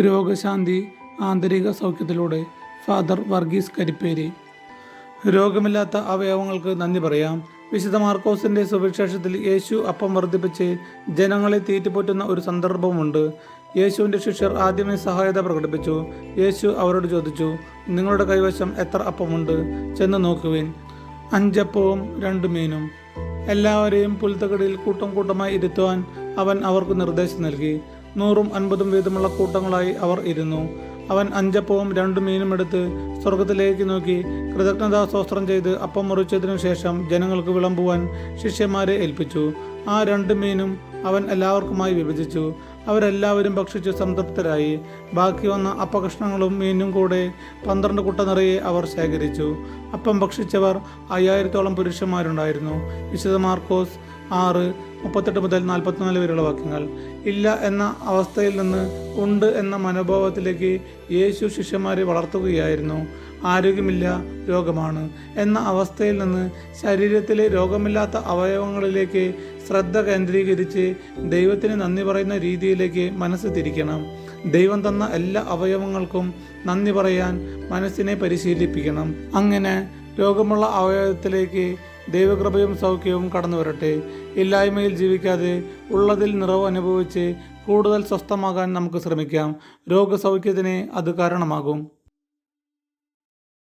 രോഗശാന്തി ആന്തരിക സൗഖ്യത്തിലൂടെ ഫാദർ വർഗീസ് കരിപ്പേരി. രോഗമില്ലാത്ത അവയവങ്ങൾക്ക് നന്ദി പറയാം. വിശുദ്ധ മാർക്കോസിന്റെ സുവിശേഷത്തിൽ യേശു അപ്പം വർദ്ധിപ്പിച്ച് ജനങ്ങളെ തീറ്റിപ്പോറ്റുന്ന ഒരു സന്ദർഭമുണ്ട്. യേശുവിന്റെ ശിഷ്യർ ആദ്യമേ സഹായത പ്രകടിപ്പിച്ചു. യേശു അവരോട് ചോദിച്ചു നിങ്ങളുടെ കൈവശം എത്ര അപ്പമുണ്ട്? ചെന്ന് നോക്കുവിൻ. അഞ്ചപ്പവും രണ്ട് മീനും. എല്ലാവരെയും പുൽത്തകടിയിൽ കൂട്ടം കൂട്ടമായി ഇരുത്തുവാൻ അവൻ അവർക്ക് നിർദ്ദേശം നൽകി. നൂറും അൻപതും വീതമുള്ള കൂട്ടങ്ങളായി അവർ ഇരുന്നു. അവൻ അഞ്ചപ്പവും രണ്ടു മീനും എടുത്ത് സ്വർഗത്തിലേക്ക് നോക്കി. കൃതജ്ഞതാ സ്വസ്ത്രം ചെയ്ത് അപ്പം മുറിച്ചതിനു ശേഷം ജനങ്ങൾക്ക് വിളമ്പുവാൻ ശിഷ്യന്മാരെ ഏൽപ്പിച്ചു. ആ രണ്ട് മീനും അവൻ എല്ലാവർക്കുമായി വിഭജിച്ചു. അവരെല്ലാവരും ഭക്ഷിച്ചു സംതൃപ്തരായി. ബാക്കി വന്ന അപ്പകഷ്ണങ്ങളും മീനും കൂടെ പന്ത്രണ്ട് കുട്ട നിറയെ അവർ ശേഖരിച്ചു. അപ്പം ഭക്ഷിച്ചവർ അയ്യായിരത്തോളം പുരുഷന്മാരുണ്ടായിരുന്നു. വിശുദ്ധ മാർക്കോസ് ആറ് മുപ്പത്തെട്ട് മുതൽ നാൽപ്പത്തിനാല് വരെയുള്ള വാക്യങ്ങൾ. ഇല്ല എന്ന അവസ്ഥയിൽ നിന്ന് ഉണ്ട് എന്ന മനോഭാവത്തിലേക്ക് യേശു ശിഷ്യന്മാരെ വളർത്തുകയായിരുന്നു. ആരോഗ്യമില്ല രോഗമാണ്. എന്ന അവസ്ഥയിൽ നിന്ന് ശരീരത്തിലെ രോഗമില്ലാത്ത അവയവങ്ങളിലേക്ക് ശ്രദ്ധ കേന്ദ്രീകരിച്ച് ദൈവത്തിന് നന്ദി പറയുന്ന രീതിയിലേക്ക് മനസ്സ് തിരിക്കണം. ദൈവം തന്ന എല്ലാ അവയവങ്ങൾക്കും നന്ദി പറയാൻ മനസ്സിനെ പരിശീലിപ്പിക്കണം. അങ്ങനെ രോഗമുള്ള അവയവത്തിലേക്ക് ദൈവകൃപയും സൗഖ്യവും കടന്നു വരട്ടെ. ഇല്ലായ്മയിൽ ജീവിക്കാതെ ഉള്ളതിൽ നിറവ് അനുഭവിച്ച് കൂടുതൽ സ്വസ്ഥമാകാൻ നമുക്ക് ശ്രമിക്കാം. രോഗസൗഖ്യത്തിന് അത് കാരണമാകും.